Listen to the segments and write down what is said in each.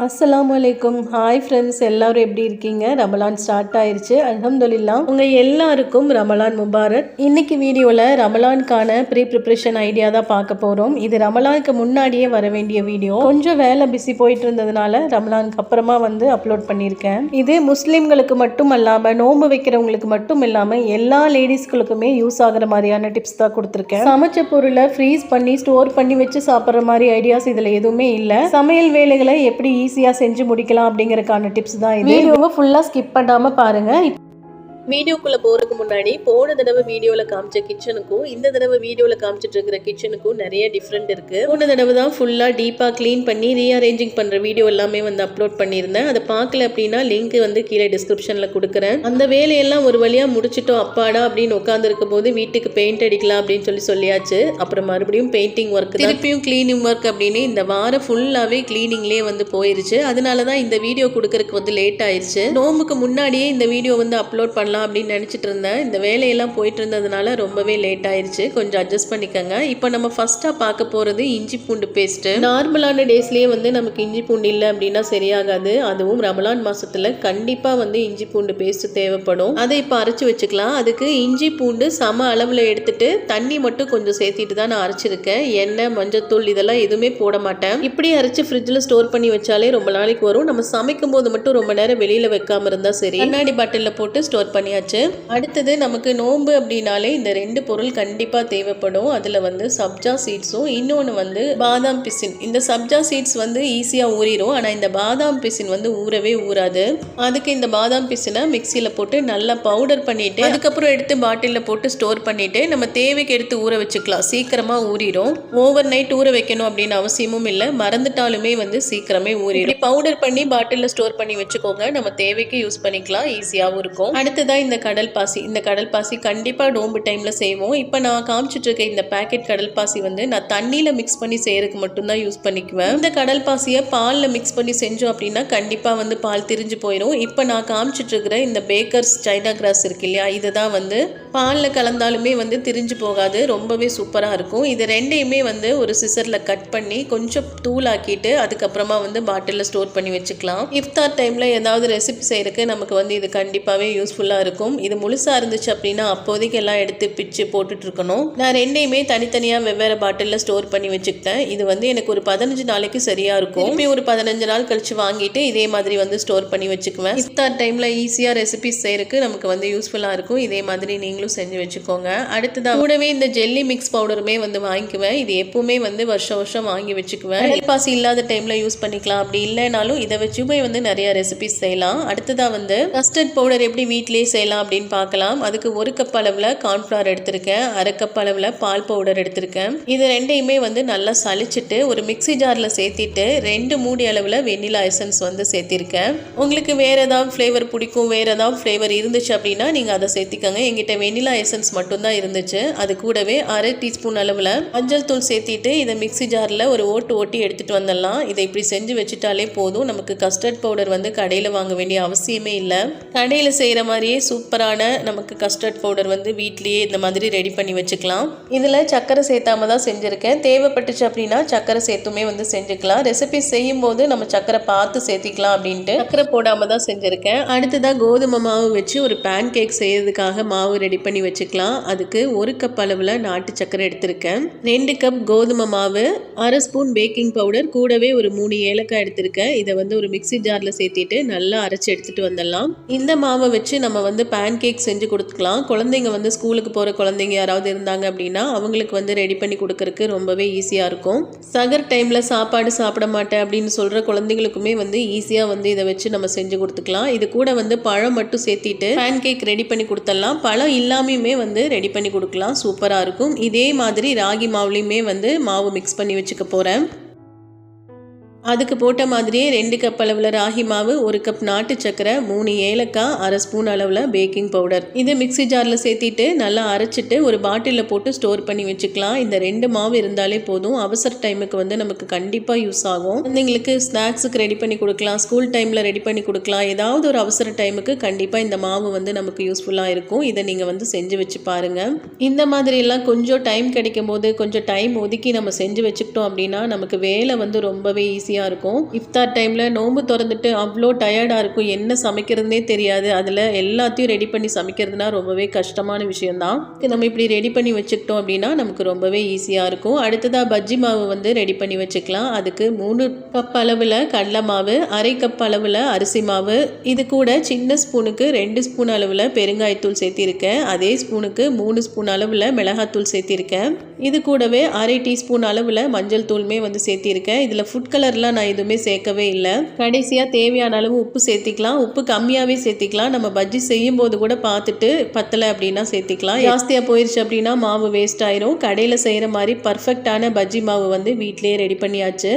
அஸ்ஸலாமு அலைக்கும். Hi friends எல்லாரும் எப்படி இருக்கீங்க? ரமலான் ஸ்டார்ட் ஆயிருச்சு. அலமதுல்லா உங்கள் எல்லாருக்கும் ரமலான் முபாரக். இன்னைக்கு வீடியோவில் ரமலானுக்கான ப்ரீ ப்ரிப்ரேஷன் ஐடியா தான் பார்க்க போகிறோம் இது ரமலானுக்கு முன்னாடியே வர வேண்டிய வீடியோ. கொஞ்சம் வேலை பிஸி போயிட்டு இருந்ததுனால ரமலானுக்கு அப்புறமா வந்து அப்லோட் பண்ணியிருக்கேன். இது முஸ்லீம்களுக்கு மட்டும் அல்லாமல் நோம்பு வைக்கிறவங்களுக்கு மட்டும் இல்லாமல் எல்லா லேடிஸ்களுக்குமே யூஸ் ஆகிற மாதிரியான டிப்ஸ் தான் கொடுத்துருக்கேன். சமைச்ச பொருளை ஃப்ரீஸ் பண்ணி ஸ்டோர் பண்ணி வச்சு சாப்பிட்ற மாதிரி ஐடியாஸ் இதில் எதுவுமே இல்லை. சமையல் வேலைகளை எப்படி ஈஸியாக செஞ்சு முடிக்கலாம் அப்படிங்கறதுக்கான டிப்ஸ் தான் இது. வீடியோவை ஃபுல்லாக ஸ்கிப் பண்ணாமல் பாருங்க. வீடியோக்குள்ளே போகிறதுக்கு முன்னாடி போன தடவை வீடியோவில் காமிச்ச கிச்சனுக்கும் இந்த தடவை வீடியோவில் காமிச்சிட்டு இருக்கிற கிச்சனுக்கும் நிறைய டிஃப்ரெண்ட் இருக்குது போன தடவை தான் ஃபுல்லாக டீப்பாக க்ளீன் பண்ணி ரீஅரேஞ்சிங் பண்ணுற வீடியோ எல்லாமே வந்து அப்லோட் பண்ணியிருந்தேன். அதை பார்க்கல அப்படின்னா லிங்க் வந்து கீழே டிஸ்கிரிப்ஷனில் கொடுக்குறேன். அந்த வேலையெல்லாம் ஒரு வழியாக முடிச்சிட்டோம் அப்பாடா அப்படின்னு உட்காந்துருக்கும் போது வீட்டுக்கு பெயிண்ட் அடிக்கலாம் அப்படின்னு சொல்லி சொல்லியாச்சு. அப்புறம் மறுபடியும் பெயிண்டிங் ஒர்க் திருப்பியும் க்ளீனிங் ஒர்க் அப்படின்னு இந்த வாரம் ஃபுல்லாகவே க்ளீனிங்லேயே வந்து போயிருச்சு. அதனால தான் இந்த வீடியோ கொடுக்கறதுக்கு வந்து லேட் ஆயிடுச்சு நோம்புக்கு முன்னாடியே இந்த வீடியோ வந்து அப்லோட் பண்ணலாம் அப்படின்னு நினச்சிட்டு இருந்தேன். இந்த வேலையெல்லாம் போயிட்டு இருந்ததுனால ரொம்பவே லேட் ஆயிடுச்சு கொஞ்சம் அட்ஜஸ்ட் பண்ணிக்கோங்க. இப்போ நம்ம ஃபர்ஸ்ட்டாக பார்க்க போகிறது இஞ்சி பூண்டு பேஸ்ட்டு நார்மலான டேஸ்லேயே வந்து நமக்கு இஞ்சி பூண்டு இல்லை அப்படின்னா சரியாகாது. அதுவும் ரமலான் மாதத்தில் கண்டிப்பாக வந்து இஞ்சி பூண்டு பேஸ்ட்டு தேவைப்படும். அதை இப்போ அரைச்சி வச்சுக்கலாம். அதுக்கு இஞ்சி பூண்டு சம அளவில் எடுத்துட்டு தண்ணி மட்டும் கொஞ்சம் சேர்த்திட்டு தான் நான் அரைச்சிருக்கேன். எண்ணெய் மஞ்சத்தூள் இதெல்லாம் எதுவுமே போட மாட்டேன். இப்படி அரைச்சி ஃப்ரிட்ஜில் ஸ்டோர் பண்ணி வச்சாலே ரொம்ப நாளைக்கு வரும். நம்ம சமைக்கும் போது மட்டும் ரொம்ப நேரம் வெளியில் வைக்காமல் இருந்தால் சரி. கண்ணாடி பாட்டிலில் போட்டு ஸ்டோர் பண்ணி பண்ணியாச்சு. அடுத்தது நமக்கு நோன்பு அப்படின்னாலே இந்த ரெண்டு பொருள் கண்டிப்பாக தேவைப்படும். அதில் வந்து சப்ஜா சீட்ஸும் இன்னொன்று வந்து பாதாம் பிசின். இந்த சப்ஜா சீட்ஸ் வந்து ஈஸியாக ஊறிடும் ஆனால் இந்த பாதாம் பிசின் வந்து ஊறவே ஊறாது. அதுக்கு இந்த பாதாம் பிசினை மிக்சியில் போட்டு நல்லா பவுடர் பண்ணிட்டு அதுக்கப்புறம் எடுத்து பாட்டிலில் போட்டு ஸ்டோர் பண்ணிட்டு நம்ம தேவைக்கு எடுத்து ஊற வச்சுக்கலாம். சீக்கிரமாக ஊறிடும் ஓவர் நைட் ஊற வைக்கணும் அப்படின்னு அவசியமும் இல்லை. மறந்துட்டாலுமே வந்து சீக்கிரமே ஊறிடும் பவுடர் பண்ணி பாட்டிலில் ஸ்டோர் பண்ணி வச்சுக்கோங்க. நம்ம தேவைக்கு யூஸ் பண்ணிக்கலாம். ஈஸியாகவும் இருக்கும். அடுத்தது இந்த கடல் பாசி. இந்த கடல் பாசி கண்டிப்பாக நோம்பு டைமில் செய்வோம். இப்போ நான் காமிச்சிட்டு இருக்க இந்த பேக்கெட் கடல் பாசி வந்து நான் தண்ணியில் மிக்ஸ் பண்ணி செய்கிறதுக்கு மட்டும்தான் யூஸ் பண்ணிக்குவேன். இந்த கடல் பாசியை பாலில் மிக்ஸ் பண்ணி செஞ்சோம் அப்படின்னா கண்டிப்பாக வந்து பால் திரிஞ்சு போயிடும் இப்போ நான் காமிச்சிட்ருக்கிற இந்த பேக்கர்ஸ் சைனா கிராஸ் இருக்கு இல்லையா இதுதான் வந்து பாலில் கலந்தாலுமே வந்து திரிஞ்சு போகாது ரொம்பவே சூப்பராக இருக்கும். இது ரெண்டையுமே வந்து ஒரு சிசரில் கட் பண்ணி கொஞ்சம் தூளாக்கிட்டு அதுக்கப்புறமா வந்து பாட்டிலில் ஸ்டோர் பண்ணி வச்சுக்கலாம். இஃப்தார் டைமில் ஏதாவது ரெசிபி செய்கிறதுக்கு நமக்கு வந்து இது கண்டிப்பாகவே யூஸ்ஃபுல்லாக இருக்கும். இது முழுசாக இருந்துச்சு அப்படின்னா அப்போதைக்கு எல்லாம் எடுத்து பிச்சு போட்டுட்ருக்கணும் நான் ரெண்டையுமே தனித்தனியாக வெவ்வேறு பாட்டிலில் ஸ்டோர் பண்ணி வச்சுக்கிட்டேன். இது வந்து எனக்கு ஒரு பதினஞ்சு நாளைக்கு சரியாக இருக்கும். திருப்பி ஒரு பதினஞ்சு நாள் கழித்து வாங்கிட்டு இதே மாதிரி வந்து ஸ்டோர் பண்ணி வச்சுக்குவேன். இஃப்தார் டைமில் ஈஸியாக ரெசிபிஸ் செய்கிறதுக்கு நமக்கு வந்து யூஸ்ஃபுல்லாக இருக்கும். இதே மாதிரி நீங்களும் செஞ்சு வச்சுக்கோங்க. அடுத்ததாக கூடவே இந்த ஜெல்லி மிக்ஸ் பவுடருமே வந்து வாங்கிக்குவேன். இது எப்பவுமே வந்து வருஷம் வருஷம் வாங்கி வச்சுக்குவேன். கடல் பாசி இல்லாத டைமில் யூஸ் பண்ணிக்கலாம். அப்படி இல்லைனாலும் இதை வச்சுமே வந்து நிறைய ரெசிபிஸ் செய்யலாம். அடுத்ததாக வந்து கஸ்டர்ட் பவுடர் எப்படி வீட்டிலேயே செய்யலாம் அப்படின்னு பார்க்கலாம். அதுக்கு ஒரு கப் அளவில் கார்ன்ஃப்ளவர் எடுத்திருக்கேன். அரை கப் அளவில் பால் பவுடர் எடுத்திருக்கேன். இது ரெண்டையுமே வந்து நல்லா சலிச்சிட்டு ஒரு மிக்ஸி ஜாரில் சேர்த்திட்டு ரெண்டு மூடி அளவில் வெண்ணிலா எசன்ஸ் வந்து சேர்த்திருக்கேன். உங்களுக்கு வேற ஏதாவது ஃப்ளேவர் பிடிக்கும் வேற ஏதாவது ஃப்ளேவர் இருந்துச்சு அப்படின்னா நீங்கள் அதை சேர்த்திக்கோங்க. எங்கிட்ட வெண்ணிலா எசன்ஸ் மட்டும்தான் இருந்துச்சு. அது கூடவே அரை டீஸ்பூன் அளவில் மஞ்சள் தூள் சேர்த்திட்டு இதை மிக்ஸி ஜாரில் ஒரு ஓட்டு ஓட்டி எடுத்துகிட்டு வந்துடலாம். இதை இப்படி செஞ்சு வச்சுட்டாலே போதும். நமக்கு கஸ்டர்ட் பவுடர் வந்து கடையில் வாங்க வேண்டிய அவசியமே இல்லை. கடையில் செய்கிற மாதிரியே சூப்பரான நமக்கு கஸ்டர்ட் பவுடர் வந்து வீட்லேயே இந்த மாதிரி ரெடி பண்ணி வச்சுக்கலாம். இதில் சக்கரை சேர்த்தாம தான் செஞ்சுருக்கேன். தேவைப்பட்டுச்சு அப்படின்னா சக்கரை சேர்த்துமே வந்து செஞ்சுக்கலாம். ரெசிபி செய்யும் போது நம்ம சக்கரை பார்த்து சேர்த்திக்கலாம் அப்படின்ட்டு சக்கரை போடாமல் தான் செஞ்சுருக்கேன். அடுத்ததாக கோதுமை மாவு வச்சு ஒரு பேன் கேக் செய்யறதுக்காக மாவு ரெடி பண்ணி வச்சுக்கலாம். அதுக்கு ஒரு கப் அளவில் நாட்டு சக்கரை எடுத்திருக்கேன். ரெண்டு கப் கோதுமை மாவு அரை ஸ்பூன் பேக்கிங் பவுடர் கூடவே ஒரு மூணு ஏலக்காய் எடுத்திருக்கேன். இதை வந்து ஒரு மிக்ஸி ஜாரில் சேர்த்திட்டு நல்லா அரைச்சி எடுத்துட்டு வந்துடலாம். இந்த மாவை வச்சு நம்ம வந்து பேன் கேக் செஞ்சு கொடுத்துக்கலாம். குழந்தைங்க வந்து ஸ்கூலுக்கு போகிற குழந்தைங்க யாராவது இருந்தாங்க அப்படின்னா அவங்களுக்கு வந்து ரெடி பண்ணி கொடுக்கறதுக்கு ரொம்பவே ஈஸியாக இருக்கும். சகர் டைமில் சாப்பாடு சாப்பிட மாட்டேன் அப்படின்னு சொல்கிற குழந்தைங்களுக்குமே வந்து ஈஸியாக வந்து இதை வச்சு நம்ம செஞ்சு கொடுத்துக்கலாம். இது கூட வந்து பழம் மட்டும் சேர்த்திட்டு பேன் கேக் ரெடி பண்ணி கொடுத்துடலாம். பழம் இல்லை எல்லாமே வந்து ரெடி பண்ணி கொடுக்கலாம். சூப்பராக இருக்கும். இதே மாதிரி ராகி மாவுலையுமே வந்து மாவு மிக்ஸ் பண்ணி வச்சுக்க போகிறேன் அதுக்கு போட்ட மாதிரியே ரெண்டு கப் அளவில் ராகி மாவு ஒரு கப் நாட்டு சக்கரை மூணு ஏலக்காய் அரை ஸ்பூன் அளவில் பேக்கிங் பவுடர். இதை மிக்ஸி ஜாரில் சேர்த்திட்டு நல்லா அரைச்சிட்டு ஒரு பாட்டிலில் போட்டு ஸ்டோர் பண்ணி வச்சுக்கலாம். இந்த ரெண்டு மாவு இருந்தாலே போதும். அவசர டைமுக்கு வந்து நமக்கு கண்டிப்பாக யூஸ் ஆகும். குழந்தைங்களுக்கு ஸ்நாக்ஸுக்கு ரெடி பண்ணி கொடுக்கலாம். ஸ்கூல் டைமில் ரெடி பண்ணி கொடுக்கலாம். ஏதாவது ஒரு அவசர டைமுக்கு கண்டிப்பாக இந்த மாவு வந்து நமக்கு யூஸ்ஃபுல்லாக இருக்கும். இதை நீங்கள் வந்து செஞ்சு வச்சு பாருங்கள் இந்த மாதிரியெல்லாம் கொஞ்சம் டைம் கிடைக்கும் போது கொஞ்சம் டைம் ஒதுக்கி நம்ம செஞ்சு வச்சுக்கிட்டோம் அப்படின்னா நமக்கு வேலை வந்து ரொம்பவே ஈஸி ஈஸியாக இருக்கும். இஃப்தார் டைமில் நோம்பு திறந்துட்டு அவ்வளோ டயர்டாக இருக்கும். என்ன சமைக்கிறதுனே தெரியாது. அதில் எல்லாத்தையும் ரெடி பண்ணி சமைக்கிறதுனா ரொம்பவே கஷ்டமான விஷயம்தான். நம்ம இப்படி ரெடி பண்ணி வச்சுக்கிட்டோம் அப்படின்னா நமக்கு ரொம்பவே ஈஸியாக இருக்கும். அடுத்ததாக பஜ்ஜி மாவு வந்து ரெடி பண்ணி வச்சுக்கலாம். அதுக்கு மூணு கப் அளவில் கடலை மாவு அரை கப் அளவில் அரிசி மாவு இது கூட சின்ன ஸ்பூனுக்கு ரெண்டு ஸ்பூன் அளவில் பெருங்காயத்தூள் சேர்த்திருக்கேன். அதே ஸ்பூனுக்கு மூணு ஸ்பூன் அளவில் மிளகாத்தூள் சேர்த்திருக்கேன். இது கூடவே அரை டீஸ்பூன் அளவில் மஞ்சள் தூளுமே வந்து சேர்த்திருக்கேன். இதில் ஃபுட் கலரில் அதெல்லாம் நான் எதுவுமே சேர்க்கவே இல்லை. கடைசியாக தேவையான அளவு உப்பு சேர்த்திக்கலாம். உப்பு கம்மியாகவே சேர்த்திக்கலாம். நம்ம பஜ்ஜி செய்யும் போது கூட பார்த்துட்டு பத்தலை அப்படின்னா சேர்த்திக்கலாம். ஜாஸ்தியாக போயிடுச்சு அப்படின்னா மாவு வேஸ்ட் ஆயிரும். கடையில் செய்கிற மாதிரி பர்ஃபெக்டான பஜ்ஜி மாவு வந்து வீட்டிலேயே ரெடி பண்ணியாச்சு.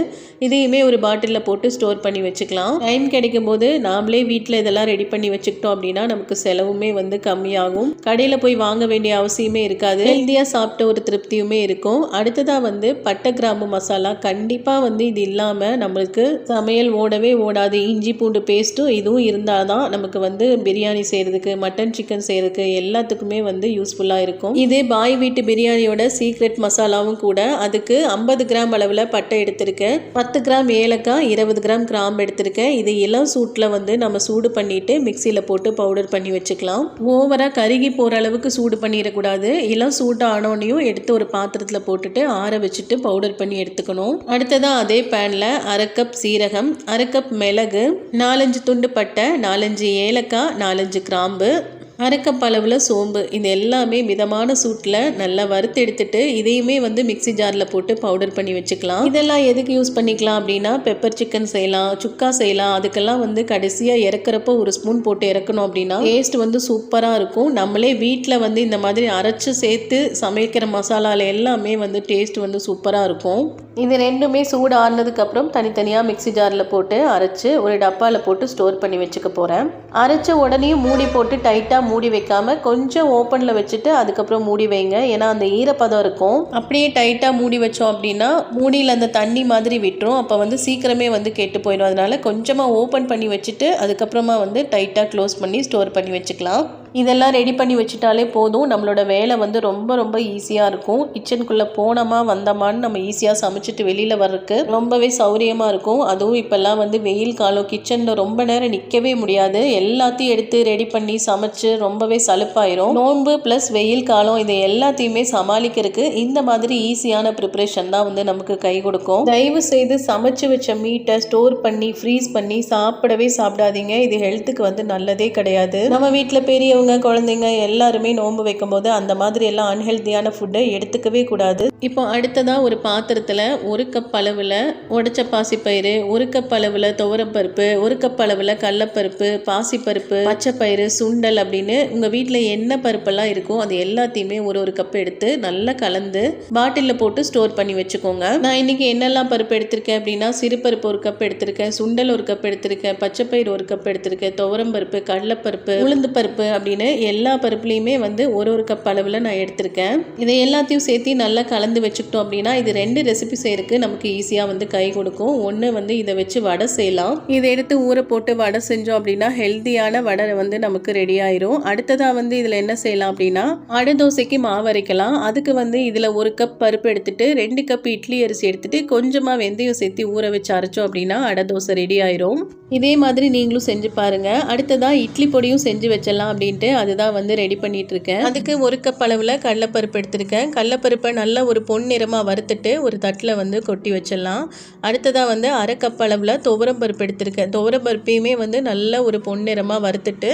இதையுமே ஒரு பாட்டிலில் போட்டு ஸ்டோர் பண்ணி வச்சுக்கலாம். டைம் கிடைக்கும் போது நாமளே வீட்டில் இதெல்லாம் ரெடி பண்ணி வச்சுக்கிட்டோம் அப்படின்னா நமக்கு செலவுமே வந்து கம்மியாகும். கடையில் போய் வாங்க வேண்டிய அவசியமே இருக்காது. ஹெல்த்தியாக சாப்பிட்ட ஒரு திருப்தியுமே இருக்கும். அடுத்ததாக வந்து பட்டை கிராம்பு மசாலா. கண்டிப்பாக வந்து இது இல்லாமல் நம்மளுக்கு சமையல் ஓடவே ஓடாது. இஞ்சி பூண்டு பேஸ்ட்டும் இதுவும் இருந்தால் தான் நமக்கு வந்து பிரியாணி செய்கிறதுக்கு மட்டன் சிக்கன் செய்கிறதுக்கு எல்லாத்துக்குமே வந்து யூஸ்ஃபுல்லாக இருக்கும். இதே பாய் வீட்டு பிரியாணியோட சீக்ரெட் மசாலாவும் கூட அதுக்கு ஐம்பது கிராம் அளவில் பட்டை எடுத்திருக்கேன். பத்து கிராம் ஏலக்காய் இருபது கிராம் கிராம்பு எடுத்திருக்கேன். இது இளம் சூட்டில் வந்து நம்ம சூடு பண்ணிட்டு மிக்சியில் போட்டு பவுடர் பண்ணி வச்சுக்கலாம். ஓவராக கருகி போகிற அளவுக்கு சூடு பண்ணிடக்கூடாது. இளம் சூடு ஆனோடனையும் எடுத்து ஒரு பாத்திரத்தில் போட்டுட்டு ஆற வச்சுட்டு பவுடர் பண்ணி எடுத்துக்கணும். அடுத்ததாக அதே பேனில் அரை கப் சீரகம் அரை கப் மிளகு நாலஞ்சு துண்டு பட்டை நாலஞ்சு ஏலக்காய் நாலஞ்சு கிராம்பு அரைக்கப்பளவில் சோம்பு. இது எல்லாமே மிதமான சூட்டில் நல்லா வறுத்து எடுத்துட்டு இதையுமே வந்து மிக்ஸி ஜாரில் போட்டு பவுடர் பண்ணி வச்சுக்கலாம். இதெல்லாம் எதுக்கு யூஸ் பண்ணிக்கலாம் அப்படின்னா பெப்பர் சிக்கன் செய்யலாம் சுக்கா செய்யலாம். அதுக்கெல்லாம் வந்து கடைசியாக இறக்குறப்போ ஒரு ஸ்பூன் போட்டு இறக்கணும் அப்படின்னா டேஸ்ட் வந்து சூப்பராக இருக்கும். நம்மளே வீட்டில் வந்து இந்த மாதிரி அரைச்சி சேர்த்து சமைக்கிற மசாலாவில் எல்லாமே வந்து டேஸ்ட் வந்து சூப்பராக இருக்கும். இது ரெண்டுமே சூடு ஆறுனதுக்கப்புறம் தனித்தனியாக மிக்ஸி ஜாரில் போட்டு அரைச்சி ஒரு டப்பாவில் போட்டு ஸ்டோர் பண்ணி வச்சுக்க போகிறேன் அரைச்ச உடனே மூடி போட்டு டைட்டாக மூடி வைக்காமல் கொஞ்சம் ஓப்பனில் வச்சுட்டு அதுக்கப்புறம் மூடி வைங்க. ஏன்னா அந்த ஈரப்பதம் இருக்கும். அப்படியே டைட்டாக மூடி வச்சோம் அப்படின்னா மூடியில் அந்த தண்ணி மாதிரி விட்டுரும். அப்போ வந்து சீக்கிரமே வந்து கெட்டு போயிடும். அதனால கொஞ்சமாக ஓப்பன் பண்ணி வச்சுட்டு அதுக்கப்புறமா வந்து டைட்டாக க்ளோஸ் பண்ணி ஸ்டோர் பண்ணி வச்சுக்கலாம். இதெல்லாம் ரெடி பண்ணி வச்சுட்டாலே போதும். நம்மளோட வேலை வந்து ரொம்ப ரொம்ப ஈஸியாக இருக்கும். கிச்சனுக்குள்ளே போனோமா வந்தோமான்னு நம்ம ஈஸியாக சமைச்சிட்டு வெளியில் வர்றதுக்கு ரொம்பவே சௌரியமாக இருக்கும். அதுவும் இப்போல்லாம் வந்து வெயில் காலம் கிச்சனில் ரொம்ப நேரம் நிற்கவே முடியாது. எல்லாத்தையும் எடுத்து ரெடி பண்ணி சமைச்சு ரொம்பவே சலுப்பாயிரும். நோன்பு ப்ளஸ் வெயில் காலம் இதை எல்லாத்தையுமே சமாளிக்கிறதுக்கு இந்த மாதிரி ஈஸியான ப்ரிப்பரேஷன் தான் வந்து நமக்கு கை கொடுக்கும். தயவு செய்து சமைச்சு வச்ச மீட்டை ஸ்டோர் பண்ணி ஃப்ரீஸ் பண்ணி சாப்பிடவே சாப்பிடாதீங்க. இது ஹெல்த்துக்கு வந்து நல்லதே கிடையாது. நம்ம வீட்டில் பெரியவங்க குழந்தைங்க எல்லாருமே நோன்பு வைக்கும்போது அந்த மாதிரி எல்லாம் அன்ஹெல்த்தியான ஃபுட்டை எடுத்துக்கவே கூடாது. இப்போ அடுத்ததாக ஒரு பாத்திரத்தில் ஒரு கப் அளவில் உடைச்ச பாசிப்பயிறு ஒரு கப் அளவில் துவரப்பருப்பு ஒரு கப் அளவில் கடலப்பருப்பு பாசிப்பருப்பு பச்சைப்பயிறு சுண்டல் அப்படின்னு உங்கள் வீட்டில் என்ன பருப்பெல்லாம் இருக்கோ அது எல்லாத்தையுமே ஒரு ஒரு கப் எடுத்து நல்லா கலந்து பாட்டிலில் போட்டு ஸ்டோர் பண்ணி வச்சுக்கோங்க. நான் இன்னைக்கு என்னெல்லாம் பருப்பு எடுத்திருக்கேன் அப்படின்னா சிறுபருப்பு ஒரு கப் எடுத்திருக்கேன் சுண்டல் ஒரு கப் எடுத்திருக்கேன் பச்சைப்பயிறு ஒரு கப் எடுத்திருக்கேன் துவரம் பருப்பு கடலைப்பருப்பு உளுந்து பருப்பு அப்படின்னு எல்லா பருப்புலேயுமே வந்து ஒரு ஒரு கப் அளவில் நான் எடுத்திருக்கேன். இதை எல்லாத்தையும் சேர்த்து நல்லா கலந்து வச்சுக்கிட்டோம் அப்படின்னா இது ரெண்டு ரெசிபி செய்யறதுக்கு நமக்கு ஈஸியாக வந்து கை கொடுக்கும். ஒன்று வந்து இதை வச்சு வடை செய்யலாம். இதை எடுத்து ஊற போட்டு வடை செஞ்சோம் அப்படின்னா ஹெல்த்தியான வடை வந்து நமக்கு ரெடி ஆயிரும். அடுத்ததாக வந்து இதில் என்ன செய்யலாம் அப்படின்னா அடை தோசைக்கு மாவு அரைக்கலாம். அதுக்கு வந்து இதில் ஒரு கப் பருப்பு எடுத்துட்டு ரெண்டு கப் இட்லி அரிசி எடுத்துட்டு கொஞ்சமாக வெந்தயம் சேர்த்து ஊற வச்சு அரைச்சோம் அப்படின்னா அடை தோசை ரெடி ஆயிரும். இதே மாதிரி நீங்களும் செஞ்சு பாருங்க. அடுத்ததாக இட்லி பொடியும் செஞ்சு வச்சிடலாம் அப்படின்னு அப்படின்ட்டு அதுதான் வந்து ரெடி பண்ணிட்டு இருக்கேன் அதுக்கு ஒரு கப் அளவில் கடலைப்பருப்பு எடுத்திருக்கேன். கடலைப்பருப்பை நல்லா ஒரு பொன்னிறமாக வறுத்துட்டு ஒரு தட்டில் வந்து கொட்டி வச்சிடலாம். அடுத்ததாக வந்து அரை கப் அளவில் துவரம் பருப்பு எடுத்திருக்கேன். துவரம் பருப்பையுமே வந்து நல்ல ஒரு பொன் நிறமாக வறுத்துட்டு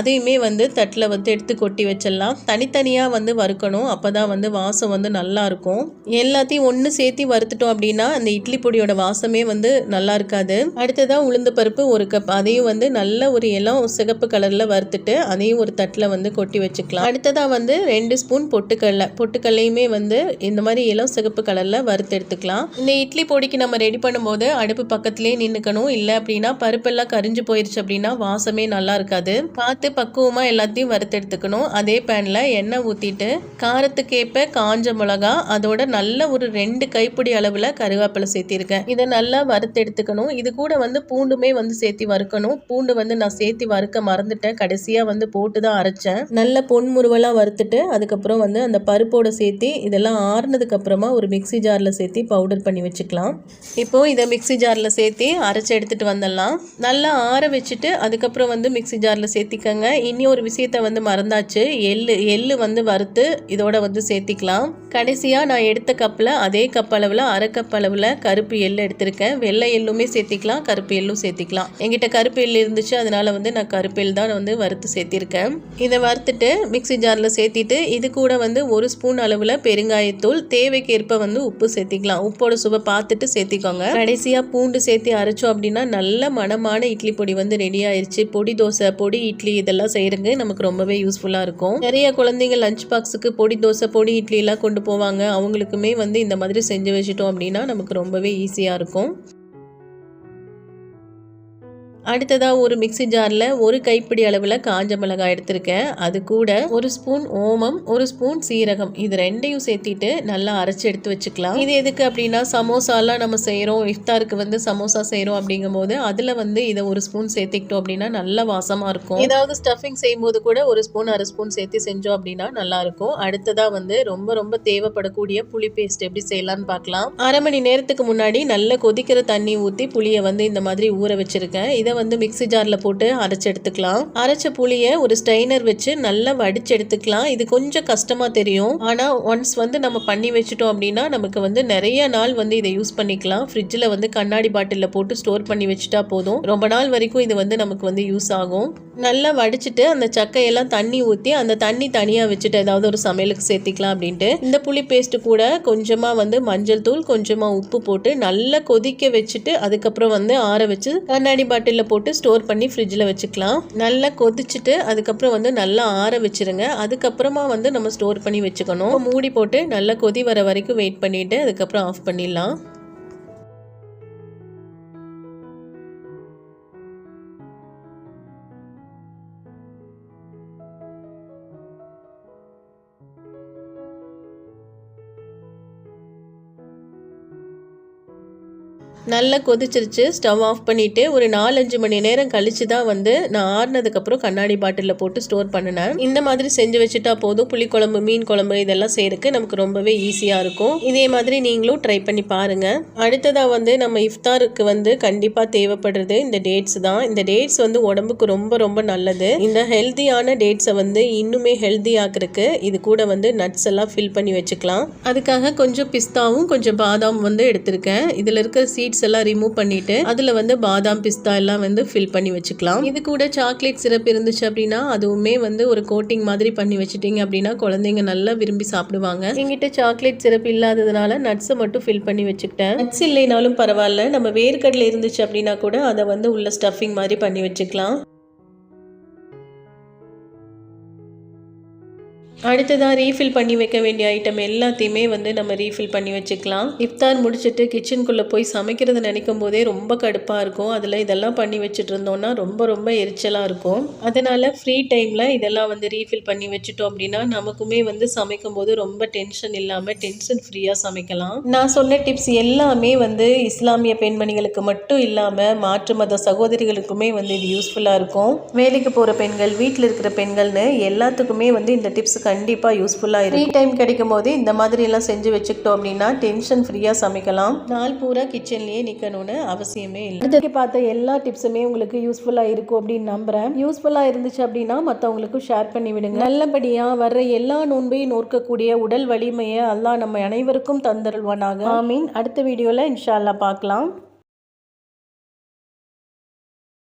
அதையுமே வந்து தட்டில் வந்து எடுத்து கொட்டி வச்சிடலாம். தனித்தனியாக வந்து வறுக்கணும். அப்போ தான் வந்து வாசம் வந்து நல்லா இருக்கும். எல்லாத்தையும் ஒன்று சேர்த்து வறுத்துட்டோம் அப்படின்னா அந்த இட்லி பொடியோட வாசமே வந்து நல்லா இருக்காது. அடுத்ததாக உளுந்து பருப்பு ஒரு கப் அதையும் வந்து நல்ல ஒரு இளம் சிகப்பு கலரில் வறுத்துட்டு அதையும் ஒரு தட்டில் வந்து கொட்டி வச்சுக்கலாம். அடுத்ததாக வந்து ரெண்டு ஸ்பூன் பொட்டுக்கடலை. பொட்டுக்கடலையுமே வந்து இந்த மாதிரி இளம் சிகப்பு கலரில் வறுத்து எடுத்துக்கலாம். இந்த இட்லி பொடிக்கு நம்ம ரெடி பண்ணும்போது அடுப்பு பக்கத்துலேயே நின்றுக்கணும் இல்லை அப்படின்னா பருப்பெல்லாம் கரிஞ்சு போயிருச்சு அப்படின்னா வாசமே நல்லா இருக்காது. பார்த்து பக்குவமாக எல்லாத்தையும் வறுத்து எடுத்துக்கணும். அதே பேனில் எண்ணெய் ஊற்றிட்டு காரத்துக்கேற்ப காஞ்ச மிளகா அதோட நல்ல ஒரு ரெண்டு கைப்பிடி அளவில் கருவேப்பிலை சேர்த்திருக்கேன். இதை நல்லா வறுத்து எடுத்துக்கணும். இது கூட வந்து பூண்டுமே வந்து சேர்த்தி வறுக்கணும். பூண்டு வந்து நான் சேர்த்தி வறுக்க மறந்துட்டேன். கடைசியாக வந்து போட்டு தான் அரைச்சேன். நல்ல பொன்முருவெல்லாம் வறுத்துட்டு அதுக்கப்புறம் வந்து அந்த பருப்போட சேர்த்து இதெல்லாம் ஆறுனதுக்கு அப்புறமா ஒரு மிக்ஸி ஜாரில் சேர்த்து பவுடர் பண்ணி வச்சுக்கலாம். இப்போது இதை மிக்ஸி ஜாரில் சேர்த்து அரைச்சி எடுத்துகிட்டு வந்துடலாம். நல்லா ஆற வச்சுட்டு அதுக்கப்புறம் வந்து மிக்ஸி ஜாரில் சேர்த்திக்கங்க. இனி ஒரு விஷயத்த வந்து மறந்தாச்சு. எள்ளு எள்ளு வந்து வறுத்து இதோட வந்து சேர்த்திக்கலாம். கடைசியாக நான் எடுத்த கப்பில் அதே கப் அளவில் அரை கப் அளவில் கருப்பு எள்ளு எடுத்திருக்கேன். வெள்ளை எள்ளுமே சேர்த்திக்கலாம் கருப்பு எள்ளும் சேர்த்திக்கலாம். எங்கிட்ட கருப்பு எள்ளு இருந்துச்சு அதனால வந்து நான் கருப்பு எள் தான் வந்து வறுத்து சேர்த்திருக்கேன். இதை வறுத்துட்டு மிக்ஸி ஜாரில் சேர்த்திட்டு இது கூட வந்து ஒரு ஸ்பூன் அளவில் பெருங்காயத்தூள் தேவைக்கேற்ப வந்து உப்பு சேர்த்திக்கலாம். உப்போட சுவை பார்த்துட்டு சேர்த்திக்கோங்க. கடைசியாக பூண்டு சேர்த்து அரைச்சோம் அப்படின்னா நல்ல மணமான இட்லி பொடி வந்து ரெடி ஆயிடுச்சு பொடி தோசை பொடி இட்லி இதெல்லாம் செய்கிறதுக்கு நமக்கு ரொம்பவே யூஸ்ஃபுல்லாக இருக்கும். நிறைய குழந்தைங்க லஞ்ச் பாக்ஸுக்கு பொடி தோசை பொடி இட்லி எல்லாம் கொண்டு போவாங்க. அவங்களுக்குமே வந்து இந்த மாதிரி செஞ்சு வச்சுட்டோம் அப்படின்னா நமக்கு ரொம்பவே ஈஸியாக இருக்கும். அடுத்ததாக ஒரு மிக்ஸி ஜாரில் ஒரு கைப்பிடி அளவில் காஞ்ச மிளகாய் எடுத்திருக்கேன். அது கூட ஒரு ஸ்பூன் ஓமம் ஒரு ஸ்பூன் சீரகம். இது ரெண்டையும் சேர்த்திட்டு நல்லா அரைச்சி எடுத்து வச்சுக்கலாம். இது எதுக்கு அப்படின்னா சமோசாலாம் நம்ம செய்கிறோம் இஃப்தாருக்கு வந்து சமோசா செய்கிறோம் அப்படிங்கும் போது அதில் வந்து இதை ஒரு ஸ்பூன் சேர்த்திக்கிட்டோம் அப்படின்னா நல்ல வாசமாக இருக்கும். ஏதாவது ஸ்டஃபிங் செய்யும்போது கூட ஒரு ஸ்பூன் அரை ஸ்பூன் சேர்த்து செஞ்சோம் அப்படின்னா நல்லா இருக்கும். அடுத்ததாக வந்து ரொம்ப ரொம்ப தேவைப்படக்கூடிய புளி பேஸ்ட் எப்படி செய்யலாம்னு பார்க்கலாம். அரை மணி நேரத்துக்கு முன்னாடி நல்ல கொதிக்கிற தண்ணி ஊற்றி புளியை வந்து இந்த மாதிரி ஊற வச்சிருக்கேன். இதை வந்து மிக்ஸி ஜாரில் போட்டு அரைச்சு எடுத்துக்கலாம். அரைச்ச புளியை ஒரு ஸ்டெய்னர் வச்சு நல்லா வடிச்சு எடுத்துக்கலாம். இது கொஞ்சம் கஷ்டமாக தெரியும். ஆனால் ஒன்ஸ் வந்து நம்ம பண்ணி வச்சுட்டோம் அப்படின்னா நமக்கு வந்து நிறைய நாள் வந்து இதை யூஸ் பண்ணிக்கலாம். ஃப்ரிட்ஜில் வந்து கண்ணாடி பாட்டிலில் போட்டு ஸ்டோர் பண்ணி வச்சுட்டா போதும். ரொம்ப நாள் வரைக்கும் இது வந்து நமக்கு வந்து யூஸ் ஆகும். நல்லா வடிச்சிட்டு அந்த சக்கையெல்லாம் தண்ணி ஊற்றி அந்த தண்ணி தனியாக வச்சுட்டு ஏதாவது ஒரு சமையலுக்கு சேர்த்திக்கலாம் அப்படின்ட்டு. இந்த புளி பேஸ்ட் கூட கொஞ்சமாக வந்து மஞ்சள் தூள் கொஞ்சமாக உப்பு போட்டு நல்லா கொதிக்க வச்சுட்டு அதுக்கப்புறம் வந்து ஆற வச்சு கண்ணாடி பாட்டிலில் போட்டு ஸ்டோர் பண்ணி ஃப்ரிட்ஜில் வச்சுக்கலாம். நல்லா கொதிச்சுட்டு அதுக்கப்புறம் வந்து நல்லா ஆற வச்சிருங்க. அதுக்கப்புறமா வந்து நம்ம ஸ்டோர் பண்ணி வச்சுக்கணும். மூடி போட்டு நல்லா கொதி வர வரைக்கும் வெயிட் பண்ணிவிட்டு அதுக்கப்புறம் ஆஃப் பண்ணிடலாம். நல்லா கொதிச்சிருச்சு. ஸ்டவ் ஆஃப் பண்ணிவிட்டு ஒரு நாலஞ்சு மணி நேரம் கழிச்சு தான் வந்து நான் ஆறுனதுக்கப்புறம் கண்ணாடி பாட்டிலில் போட்டு ஸ்டோர் பண்ணினேன். இந்த மாதிரி செஞ்சு வச்சுட்டா போதும். புளிக்குழம்பு மீன் குழம்பு இதெல்லாம் செய்யறதுக்கு நமக்கு ரொம்பவே ஈஸியாக இருக்கும். இதே மாதிரி நீங்களும் ட்ரை பண்ணி பாருங்கள் அடுத்ததாக வந்து நம்ம இஃப்தாருக்கு வந்து கண்டிப்பாக தேவைப்படுறது இந்த டேட்ஸ் தான். இந்த டேட்ஸ் வந்து உடம்புக்கு ரொம்ப ரொம்ப நல்லது. இந்த ஹெல்த்தியான டேட்ஸை வந்து இன்னுமே ஹெல்த்தி ஆக்குறதுக்கு இது கூட வந்து நட்ஸ் எல்லாம் ஃபில் பண்ணி வச்சுக்கலாம். அதுக்காக கொஞ்சம் பிஸ்தாவும் கொஞ்சம் பாதாம் வந்து எடுத்திருக்கேன். இதில் இருக்கிற சீட்ஸ் எல்லாம் ரிமூவ் பண்ணிட்டு அதில் வந்து பாதாம் பிஸ்தா எல்லாம் வந்து ஃபில் பண்ணி வச்சுக்கலாம். இது கூட சாக்லேட் சிரப் இருந்துச்சு அப்படின்னா அதுவுமே வந்து ஒரு கோட்டிங் மாதிரி பண்ணி வச்சுட்டீங்க அப்படின்னா குழந்தைங்க நல்லா விரும்பி சாப்பிடுவாங்க. எங்கிட்ட சாக்லேட் சிரப் இல்லாததுனால நட்ஸை மட்டும் ஃபில் பண்ணி வச்சுக்கிட்டேன். நட்ஸ் இல்லைனாலும் பரவாயில்ல. நம்ம வேர்க்கடலை இருந்துச்சு அப்படின்னா கூட அதை வந்து உள்ள ஸ்டஃபிங் மாதிரி பண்ணி வச்சுக்கலாம். அடுத்ததாக ரீஃபில் பண்ணி வைக்க வேண்டிய ஐட்டம் எல்லாத்தையுமே வந்து நம்ம ரீஃபில் பண்ணி வச்சுக்கலாம். இஃப்தார் முடிச்சுட்டு கிச்சனுக்குள்ளே போய் சமைக்கிறது நினைக்கும் போதே ரொம்ப கடுப்பாக இருக்கும். அதில் இதெல்லாம் பண்ணி வச்சுட்டு இருந்தோம்னா ரொம்ப ரொம்ப எரிச்சலாக இருக்கும். அதனால் ஃப்ரீ டைமில் இதெல்லாம் வந்து ரீஃபில் பண்ணி வச்சுட்டோம் அப்படின்னா நமக்குமே வந்து சமைக்கும் போது ரொம்ப டென்ஷன் இல்லாமல் டென்ஷன் ஃப்ரீயாக சமைக்கலாம். நான் சொன்ன டிப்ஸ் எல்லாமே வந்து இஸ்லாமிய பெண்மணிகளுக்கு மட்டும் இல்லாமல் மாற்று மத சகோதரிகளுக்குமே வந்து இது யூஸ்ஃபுல்லாக இருக்கும். வேலைக்கு போகிற பெண்கள் வீட்டில் இருக்கிற பெண்கள்னு எல்லாத்துக்குமே வந்து இந்த டிப்ஸ் கண்டிப்பாக யூஸ்ஃபுல்லாக இருக்கும். ஃப்ரீ டைம் கிடைக்கும் போது இந்த மாதிரி எல்லாம் செஞ்சு வச்சுக்கிட்டோம் அப்படின்னா டென்ஷன் ஃப்ரீயாக சமைக்கலாம். நாள் பூரா கிச்சன்லேயே நிற்கணும்னு அவசியமே இல்லை. அடுத்தது பார்த்த எல்லா டிப்ஸுமே உங்களுக்கு யூஸ்ஃபுல்லாக இருக்கும் அப்படின்னு நம்புகிறேன் யூஸ்ஃபுல்லாக இருந்துச்சு அப்படின்னா மற்றவங்களுக்கும் ஷேர் பண்ணி விடுங்க. நல்லபடியாக வர்ற எல்லா நோன்பையும் நோக்கக்கூடிய உடல் வலிமையை அல்லாஹ் நம்ம அனைவருக்கும் தந்தருள்வானாக. ஆமீன். அடுத்த வீடியோவில் இன்ஷா அல்லாஹ் பார்க்கலாம்.